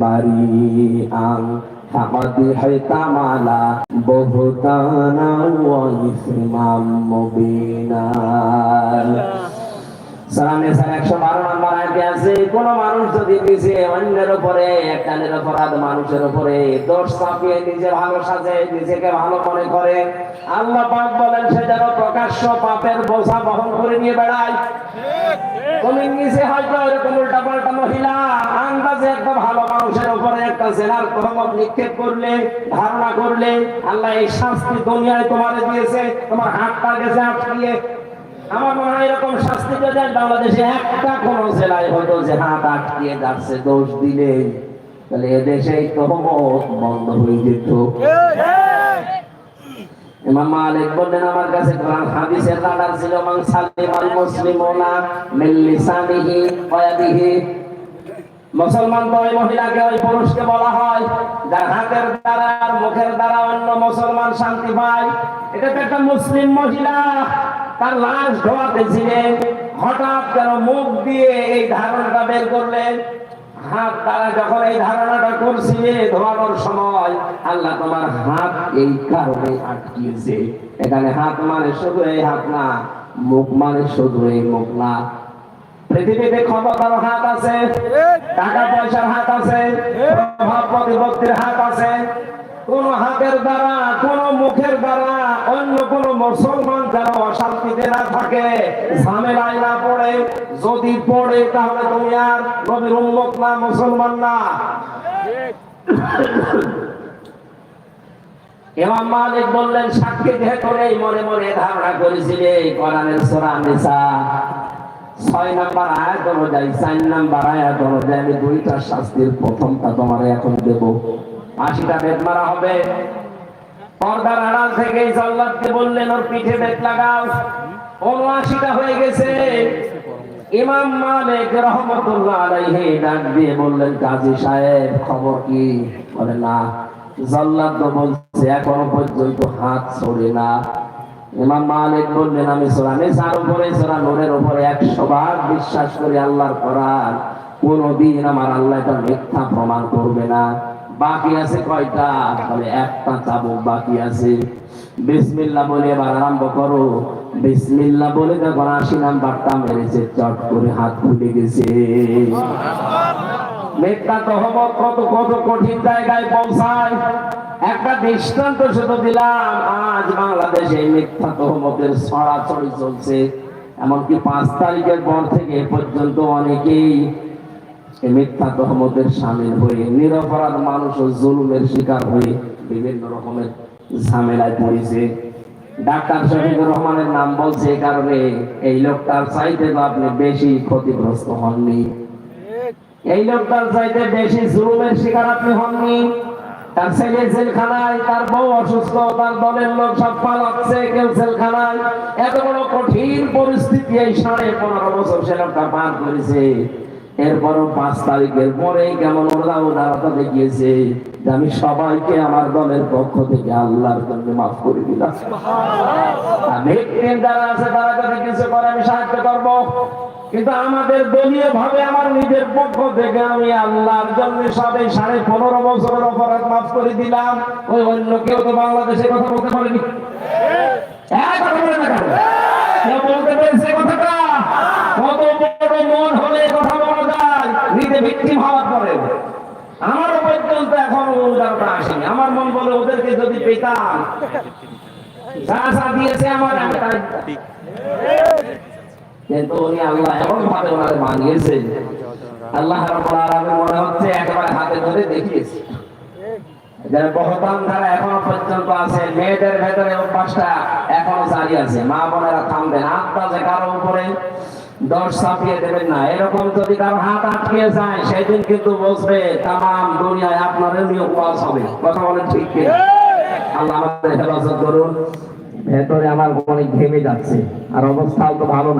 bari ang Hamadi hai tamala bohutana wa ismam উল্টা পাল্টা মহিলা আন্দাজে একটা ভালো মানুষের উপরে একটা জেনার তহমত নিক্ষেপ করলে, ধারণা করলে, আল্লাহ এই শাস্তি দুনিয়ায় তোমার দিয়েছে, তোমার হাতটা গেছে আটকিয়ে। আমার মনে হয় এরকম শাস্তি যদি বাংলাদেশে একটা কোন জেলায় হতো যে হাত আটকিয়ে যাচ্ছে, দোষ দিলে। তাহলে এদেশে তহমত বন্ধ হয়ে যেত। ইমাম মালিক বললেন, আমার কাছে কোরআন, হাদিসের রাডার ছিল, মান সালিম মুসলিমুনা মিন লিসানিহি ওয়া ইয়াদিহি মুসলমান ওই মহিলাকে, ওই পুরুষকে বলা হয়। যার হাতের দ্বারা আর মুখের দ্বারা অন্য মুসলমান শান্তি পায়। এটা তো একটা মুসলিম মহিলা, তার লাশ ধোয়াতেছিলেন হঠাৎ কেন মুখ দিয়ে এই ধারণাটা বের করলেন, হাত দ্বারা যখন এই ধারণাটা করছিলে ধোয়ানোর সময় আল্লাহ তোমার হাত এই কারণে আটকিয়েছে। এখানে হাত মানে শুধু এই হাত না, মুখ মানে শুধু এই মুখ না। পৃথিবীতে ক্ষমতার হাত আছে টাকা পয়সার হাত আছে প্রভাব প্রতিপত্তির হাত আছে। কোন হাতের দ্বারা, কোন মুখের দ্বারা, অন্য কোন মুসলমান যেন অশান্তিতে না থাকে, ঝামেলায় না পড়ে। যদি পড়ে, তাহলে তুমি আর নবীর উন্মত না, মুসলমান না। ইমাম মালিক বললেন সাক্ষী যেহেতু নেই মনে মনে ধারণা করেছিলে কোরআনের সূরা নিসা ছয় নাম্বার আয়াত অনুযায়ী চার নাম্বার আয়াত অনুযায়ী আমি দুইটা শাস্তির প্রথমটা তোমার এখন দেব। আশিটা বেদ মারা হবে। পর্দার আড়াল থেকে জল্লাদকে বললেন, ওর পিঠে বেদ লাগাও। উনআশিটা হয়ে গেছে। ইমাম মালিক রহমতুল্লাহ আলাইহি ডাক দিয়ে বললেন, কাজী সাহেব, খবর কি? বলে, না। জল্লাদ বলছে, এখনও পর্যন্ত হাত ছড়ে না। ইমাম মালিক বললেন, আমি সোরা নিসার উপরে, সোরা নূরের উপরে একশো বার বিশ্বাস করি আল্লাহর কোরআন। কোনদিন আমার আল্লাহ এটা মিথ্যা প্রমাণ করবে না। বাকি আছে কয়টা? বলে, একটা চাবুক বাকি আছে। বিসমিল্লাহ বলে এবার আরম্ভ করো। বিসমিল্লাহ বলে যখন আশি নাম্বারটা মেরেছে, চট করে হাত খুলে গেছে। মিথ্যা তহমত কত কত কঠিন জায়গায় পৌঁছায়। একটা দৃষ্টান্ত শুধু দিলাম, আজ বাংলাদেশে মিথ্যা তহমতের ছড়াছড়ি চলছে। এমনকি পাঁচ তারিখের পর থেকে পর্যন্ত অনেকেই মিথ্যা তহমতের সামিল হয়ে, নিরপরাধ মানুষ ও জুলুমের শিকার হয়ে বিভিন্ন রকমের ঝামেলায় পড়েছে। ডাক্তার শহীদুর রহমানের নাম বলছে কারণে এই লোকটার চাইতে তো আপনি বেশি ক্ষতিগ্রস্ত হননি। এই লোকটার চাইতে বেশি জুলুমের শিকার আপনি হননি। তার ছেলে জেলখানায়, তার বউ অসুস্থ, তার দলের লোক সব পালাচ্ছে কেউ জেলখানায়। এত বড় কঠিন পরিস্থিতি এই সাড়ে পনেরো বছর সে লোকটা পার করেছে। এরপরও পাঁচ তারিখের পরে কেমন ওরা দেখিয়েছে যে আমি সবাইকে আমার দলের পক্ষ থেকে আল্লাহর জন্য মাফ করে দিলাম। যারা আছে, তারা কিছু করে আমি সাহায্য করব কিন্তু আমাদের দলীয় ভাবে আমার নিজের পক্ষ থেকে আমি আল্লাহর জন্য সবাই সাড়ে পনেরো বছরের অপরাধ মাফ করে দিলাম। ওই অন্য কেউ তো বাংলাদেশে কথা বলতে পারেনি। হ্যাঁ, আমারও পর্যন্ত এখন উদারটা আসেনি। আমার মন বলে ওদেরকে যদি পেতাম যা যা দিয়েছে আমার আমি কিন্তু উনি আল্লাহ এমন ভাবে ওনারে আল্লাহ মনে হচ্ছে একেবারে হাতে ধরে সেদিন কিন্তু বসবে তাম দুনিয়ায় আপনার নিয়ে ওয়াজ হবে। কথা বলেন ঠিক আল্লাহ আমাদের হেফাজত করুন। ভেতরে আমার অনেক ঘেমে যাচ্ছে। আর অবস্থাও তো ভালো না।